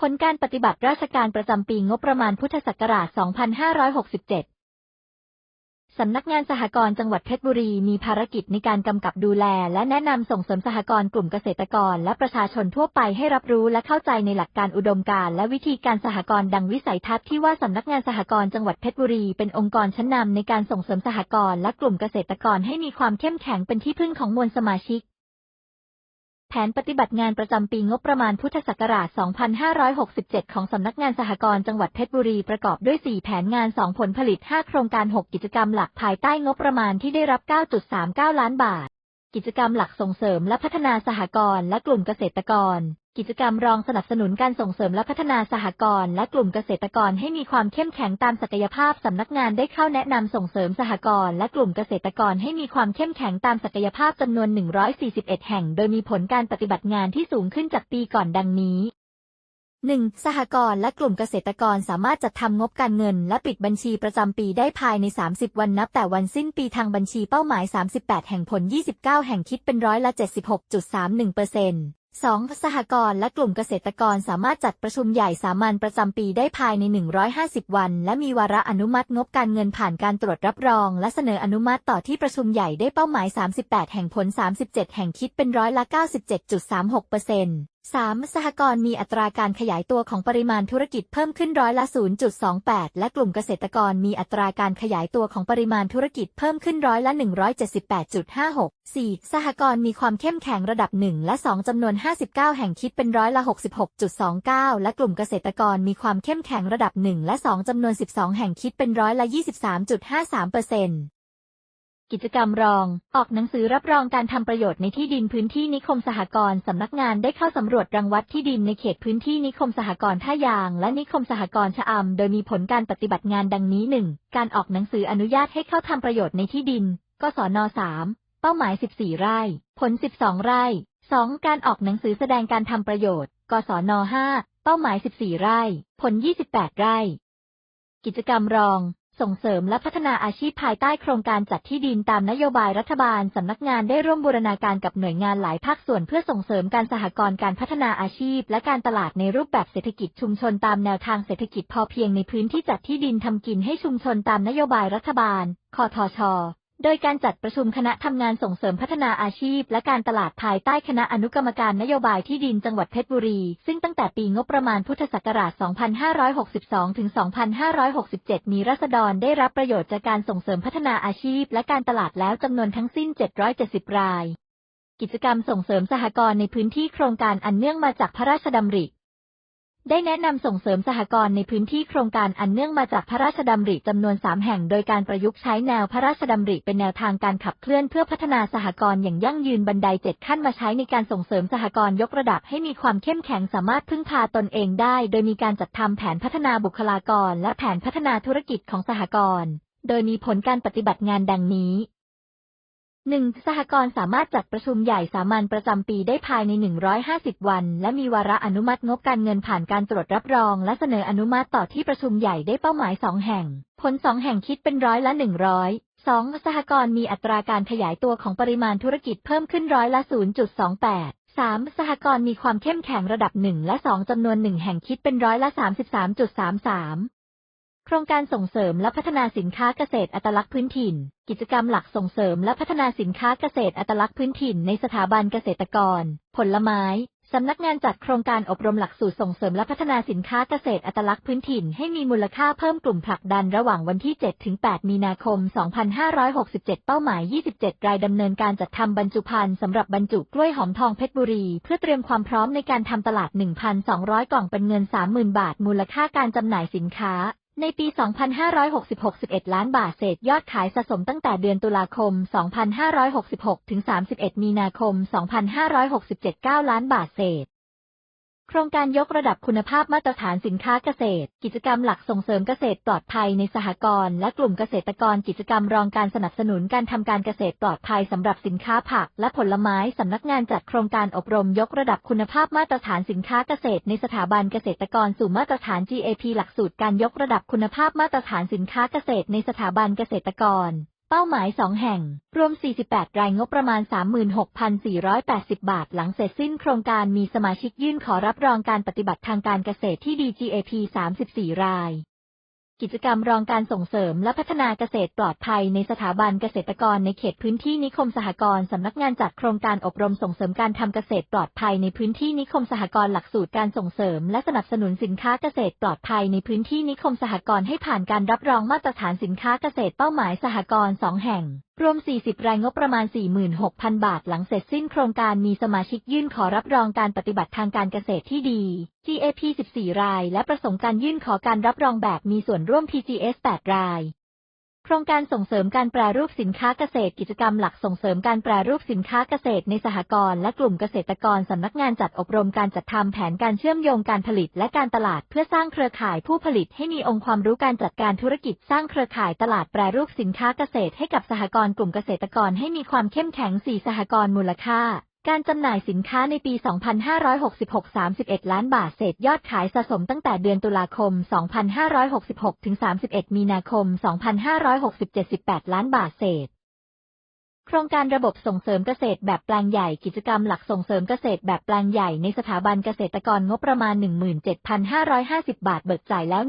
ผลการปฏิบัติราชการประจำปีงบประมาณพุทธศักราช 2567 สำนักงานสหกรณ์จังหวัดเพชรบุรีมีภารกิจในการกำกับดูแล และแนะนำส่งเสริมสหกรณ์กลุ่มเกษตรกร และประชาชนทั่วไปให้รับรู้และเข้าใจในหลักการอุดมการณ์และวิธีการสหกรณ์ดังวิสัยทัศน์ที่ว่าสำนักงานสหกรณ์จังหวัดเพชรบุรีเป็นองค์กรชั้นนำในการส่งเสริมสหกรณ์และกลุ่มเกษตรกรให้มีความเข้มแข็งเป็นที่พึ่งของมวลสมาชิก แผนปฏิบัติงานประจำปีงบประมาณพุทธศักราช 2567 ของสำนักงานสหกรณ์จังหวัดเพชรบุรีประกอบด้วย 4 แผนงาน 2 ผลผลิต 5 โครงการ 6 กิจกรรมหลักภายใต้งบประมาณที่ได้รับ 9.39 ล้านบาท กิจกรรมหลักส่งเสริมและพัฒนาสหกรณ์และกลุ่มเกษตรกร กิจกรรมรองสนับสนุนการส่งเสริมและพัฒนาสหกรณ์และกลุ่มเกษตรกรให้มีความเข้มแข็งตามศักยภาพสำนักงานได้เข้าแนะนำส่งเสริมสหกรณ์และกลุ่มเกษตรกรให้มีความเข้มแข็งตามศักยภาพจำนวน 141 แห่ง โดยมีผลการปฏิบัติงานที่สูงขึ้นจากปีก่อนดังนี้ 1. สหกรณ์และกลุ่มเกษตรกรสามารถจัดทำงบการเงิน และปิดบัญชีประจำปีได้ภายใน 30 วันนับแต่วันสิ้นปีทางบัญชีเป้าหมาย 38 แห่งผล 29 แห่งคิดเป็นร้อยละ76.31%เปอร์เซ็นต์ 2. สหกรณ์และกลุ่มเกษตรกรสามารถจัดประชุมใหญ่สามัญประจำปีได้ภายใน 150 วัน และมีวาระอนุมัติงบการเงินผ่านการตรวจรับรอง และเสนออนุมัติต่อที่ประชุมใหญ่ได้เป้าหมาย 38 แห่งผล 37 แห่งคิดเป็นร้อยละ 97.36%เปอร์เซ็นต์ 3. สหกรณ์มีอัตราการขยายตัวของปริมาณธุรกิจเพิ่มขึ้นร้อยละ 0.28 และกลุ่มเกษตรกรมีอัตราการขยายตัวของปริมาณธุรกิจเพิ่มขึ้นร้อยละ 178.56 4. สหกรณ์มีความเข้มแข็งระดับ 1 และ 2 จำนวน 59 แห่งคิดเป็นร้อยละ 66.29 และกลุ่มเกษตรกรมีความเข้มแข็งระดับ 1 และ 2 จำนวน 12 แห่งคิดเป็นร้อยละ 23.53เปอร์เซ็นต์ กิจกรรมรอง ออกหนังสือรับรองการทำประโยชน์ในที่ดินพื้นที่นิคมสหกรณ์สำนักงานได้เข้าสำรวจรังวัดที่ดินในเขตพื้นที่นิคมสหกรณ์ท่ายาง และนิคมสหกรณ์ชะอำโดยมีผลการปฏิบัติงานดังนี้ 1. การออกหนังสืออนุญาตให้เข้าทำประโยชน์ในที่ดินกศน3 เป้าหมาย 14 ไร่ ผล 12 ไร่ 2. การออกหนังสือแสดงการทำประโยชน์กศน5 เป้าหมาย 14 ไร่ ผล 28 ไร่ กิจกรรมรอง ส่งเสริมและพัฒนาอาชีพภายใต้โครงการจัดที่ดินตามนโยบายรัฐบาล สำนักงานได้ร่วมบูรณาการกับหน่วยงานหลายภาคส่วนเพื่อส่งเสริมการสหกรณ์การพัฒนาอาชีพ และการตลาดในรูปแบบเศรษฐกิจชุมชนตามแนวทางเศรษฐกิจพอเพียงในพื้นที่จัดที่ดินทำกินให้ชุมชนตามนโยบายรัฐบาลคอทช โดยการจัดประชุมคณะทำงานส่งเสริมพัฒนาอาชีพ และการตลาดภายใต้คณะอนุกรรมการนโยบายที่ดินจังหวัดเพชรบุรี ซึ่งตั้งแต่ปีงบประมาณพุทธศักราช 2562 ถึง 2567 มีรัษฎรได้รับประโยชน์จากการส่งเสริมพัฒนาอาชีพ และการตลาดแล้วจำนวนทั้งสิ้น 770 ราย กิจกรรมส่งเสริมสหกรณ์ในพื้นที่โครงการอันเนื่องมาจากพระราชดำริ ได้แนะนำส่งเสริมสหกรณ์ในพื้นที่โครงการอันเนื่องมาจากพระราชดำริจำนวน 3 แห่ง โดยการประยุกต์ใช้แนวพระราชดำริเป็นแนวทางการขับเคลื่อนเพื่อพัฒนาสหกรณ์อย่างยั่งยืนบันไดเจ็ดขั้นมาใช้ในการส่งเสริมสหกรณ์ยกระดับให้มีความเข้มแข็งสามารถพึ่งพาตนเองได้ โดยมีการจัดทำแผนพัฒนาบุคลากร และแผนพัฒนาธุรกิจของสหกรณ์ โดยมีผลการปฏิบัติงานดังนี้ 1. สหกรณ์สามารถจัดประชุมใหญ่สามัญประจำปีได้ภายใน 150 วัน และมีวาระอนุมัติงบการเงินผ่านการตรวจรับรอง และเสนออนุมัติต่อที่ประชุมใหญ่ได้เป้าหมาย 2 แห่ง ผล 2 แห่งคิดเป็นร้อยละ 100 2. สหกรณ์มีอัตราการขยายตัวของปริมาณธุรกิจเพิ่มขึ้นร้อยละ 0.28 3. สหกรณ์มีความเข้มแข็งระดับ 1 และ 2จำนวน 1 แห่งคิดเป็นร้อยละ 33.33 ครงการส่งเสริมและพัฒนาสินค้าเกษตรอัตลักษณ์พื้นถิ่น กิจกรรมหลักส่งเสริมและพัฒนาสินค้าเกษตรอัตลักษณ์พื้นถิ่นในสถาบันเกษตรกร ผลไม้ สำนักงานจัดโครงการอบรมหลักสูตรส่งเสริมและพัฒนาสินค้าเกษตรอัตลักษณ์พื้นถิ่นให้มีมูลค่าเพิ่มกลุ่มผลักดันระหว่างวันที่7ถึง8มีนาคม 2567 เป้าหมาย 27 รายดำเนินการจัดทำบรรจุภัณฑ์สำหรับบรรจุกล้วยหอมทองเพชรบุรี เพื่อเตรียมความพร้อมในการทำตลาด 1,200 กล่องเป็นเงิน 30,000 บาท มูลค่าการจำหน่ายสินค้า ในปี 2566 11 ล้านบาทเศษยอดขายสะสมตั้งแต่เดือนตุลาคม 2566 ถึง 31 มีนาคม 2567 9 ล้านบาทเศษ โครงการยกระดับคุณภาพมาตรฐานสินค้าเกษตร กิจกรรมหลักส่งเสริมเกษตรปลอดภัยในสหกรณ์และกลุ่มเกษตรกรกิจกรรมรองการสนับสนุนการทำการเกษตรปลอดภัยสำหรับสินค้าผักและผลไม้สำนักงานจัดโครงการอบรมยกระดับคุณภาพมาตรฐานสินค้าเกษตร ในสถาบันเกษตรกรสู่มาตรฐาน GAP หลักสูตรการยกระดับคุณภาพมาตรฐานสินค้าเกษตร ในสถาบันเกษตรกร เป้าหมาย 2 แห่ง รวม 48 รายงบประมาณ 36,480 บาท หลังเสร็จสิ้นโครงการมีสมาชิกยื่นขอรับรองการปฏิบัติทางการเกษตรที่ DGAP 34 ราย กิจกรรมรองการส่งเสริมและพัฒนาเกษตรปลอดภัยในสถาบันเกษตรกรในเขตพื้นที่นิคมสหกรณ์สำนักงานจัดโครงการอบรมส่งเสริมการทำเกษตรปลอดภัยในพื้นที่นิคมสหกรณ์หลักสูตรการส่งเสริม และสนับสนุนสินค้าเกษตรปลอดภัยในพื้นที่นิคมสหกรณ์ให้ผ่านการรับรองมาตรฐานสินค้าเกษตรเป้าหมายสหกรณ์สองแห่ง รวม 40 รายงบประมาณ 46,000 บาท หลังเสร็จสิ้นโครงการมีสมาชิกยื่นขอรับรองการปฏิบัติทางการเกษตรที่ดี GAP 14 ราย และประสงค์การยื่นขอการรับรองแบบมีส่วนร่วม PGS 8 ราย ครงการส่งเสริมการแปรรูปสินค้าเกษตรกิจกรรมหลักส่งเสริมการแปรรูปสินค้าเกษตรในสหกรณ์และกลุ่มเกษตรกรสำนักงานจัดอบรมการจัดทำแผนการเชื่อมโยงการผลิตและการตลาดเพื่อสร้างเครือข่ายผู้ผลิตให้มีองค์ความรู้การจัดการธุรกิจสร้างเครือข่ายตลาดแปรรูปสินค้าเกษตรให้กับสหกรณ์กลุ่มเกษตรกรให้มีความเข้มแข็ง 4 สหกรณ์มูลค่า การจำหน่ายสินค้าในปี 2566 31 ล้านบาท เศษยอดขายสะสมตั้งแต่เดือนตุลาคม 2566 ถึง 31 มีนาคม 2567 18 ล้านบาทเศษ ครงการระบบส่งเสริมเกษตรแบบแปลงใหญ่กิจกรรมหลักส่งเสริมเกษตรแบบแปลงใหญ่ในสถาบันเกษตรกรงบประมาณ 17,550 บาท เบิกจ่ายแล้ว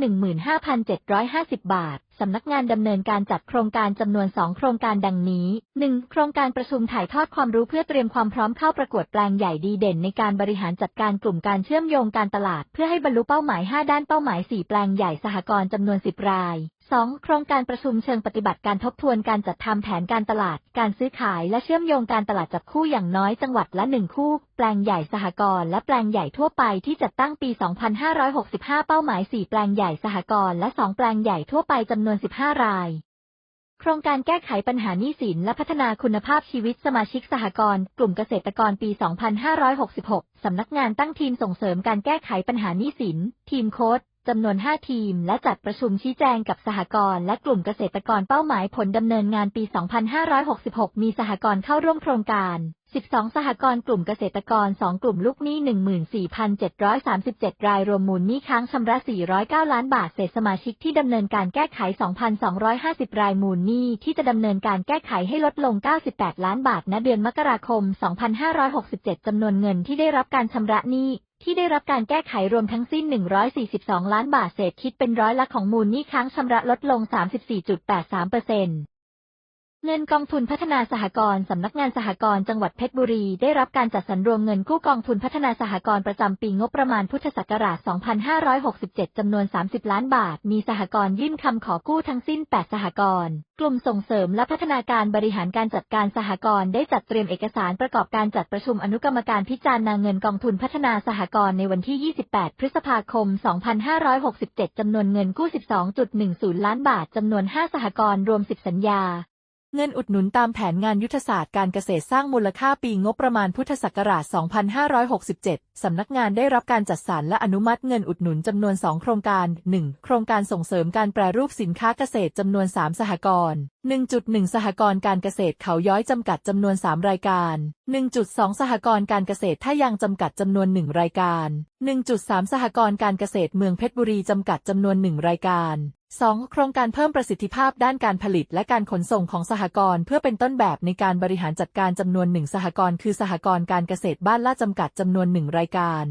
15,750 บาท สำนักงานดำเนินการจัดโครงการจำนวน 2 โครงการดังนี้ 1. โครงการประชุมถ่ายทอดความรู้เพื่อเตรียมความพร้อมเข้าประกวดแปลงใหญ่ดีเด่นในการบริหารจัดการกลุ่มการเชื่อมโยงการตลาด เพื่อให้บรรลุเป้าหมาย 5 ด้านเป้าหมาย 4 แปลงใหญ่สหกรณ์จำนวน 10 ราย 2. โครงการประชุมเชิงปฏิบัติการทบทวนการจัดทำแผนการตลาด การซื้อขายและเชื่อมโยงการตลาดจับคู่อย่างน้อยจังหวัดละ1คู่ แปลงใหญ่สหกรณ์และแปลงใหญ่ทั่วไปที่จัดตั้งปี 2565 เป้าหมาย 4 แปลงใหญ่สหกรณ์และ 2 แปลงใหญ่ทั่วไปจำนวน 15 รายโครงการแก้ไขปัญหาหนี้สินและพัฒนาคุณภาพชีวิตสมาชิกสหกรณ์กลุ่มเกษตรกรปี 2566 สำนักงานตั้งทีมส่งเสริมการแก้ไขปัญหาหนี้สิน ทีมโค้ด จำนวน 5 ทีม และจัดประชุมชี้แจงกับสหกรณ์และกลุ่มเกษตรกรเป้าหมายผลดำเนินงานปี 2566 มีสหกรณ์เข้าร่วมโครงการ 12 สหกรณ์กลุ่มเกษตรกร 2 กลุ่มลูกหนี้ 14,737 ราย รวมมูลหนี้ค้างชำระ 409 ล้านบาท เศษสมาชิกที่ดำเนินการแก้ไข 2,250 รายมูลหนี้ที่จะดำเนินการแก้ไขให้ลดลง 98 ล้านบาท ณ เดือนมกราคม 2567 จำนวนเงินที่ได้รับการชำระหนี้ ที่ได้รับการแก้ไขรวมทั้งสิ้น 142 ล้านบาทเศษคิดเป็นร้อยละของมูลหนี้ค้างชำระลดลง 34.83% เงินกองทุนพัฒนาสหกรณ์สำนักงานสหกรณ์จังหวัดเพชรบุรี ได้รับการจัดสรรรวมเงินกู้กองทุนพัฒนาสหกรณ์ประจำปีงบประมาณพุทธศักราช 2567 จำนวน 30 ล้านบาท มีสหกรณ์ยื่นคำขอกู้ทั้งสิ้น 8 สหกรณ์ กลุ่มส่งเสริมและพัฒนาการบริหารการจัดการสหกรณ์ได้จัดเตรียมเอกสารประกอบการจัดประชุมอนุกรรมการพิจารณาเงินกองทุนพัฒนาสหกรณ์ในวันที่ 28 พฤษภาคม 2567 จำนวนเงินกู้ 12.10 ล้านบาทจำนวน 5 สหกรณ์รวม 10 สัญญา เงินอุดหนุนตามแผนงานยุทธศาสตร์การเกษตรสร้างมูลค่าปีงบประมาณพุทธศักราช 2567 สำนักงานได้รับการจัดสรรและอนุมัติเงินอุดหนุนจำนวน 2 โครงการ 1. โครงการส่งเสริมการแปรรูปสินค้าเกษตรจำนวน 3 สหกรณ์ 1.1 สหกรณ์การเกษตรเขาย้อยจำกัดจำนวน 3 รายการ 1.2 สหกรณ์การเกษตรท่ายางจำกัดจำนวน 1 รายการ 1.3 สหกรณ์การเกษตรเมืองเพชรบุรีจำกัดจำนวน 1 รายการ 2. โครงการเพิ่มประสิทธิภาพด้านการผลิตและการขนส่งของสหกรณ์เพื่อเป็นต้นแบบในการบริหารจัดการจำนวนหนึ่งสหกรณ์คือสหกรณ์การเกษตรบ้านลาดจำกัดจำนวนหนึ่งรายการ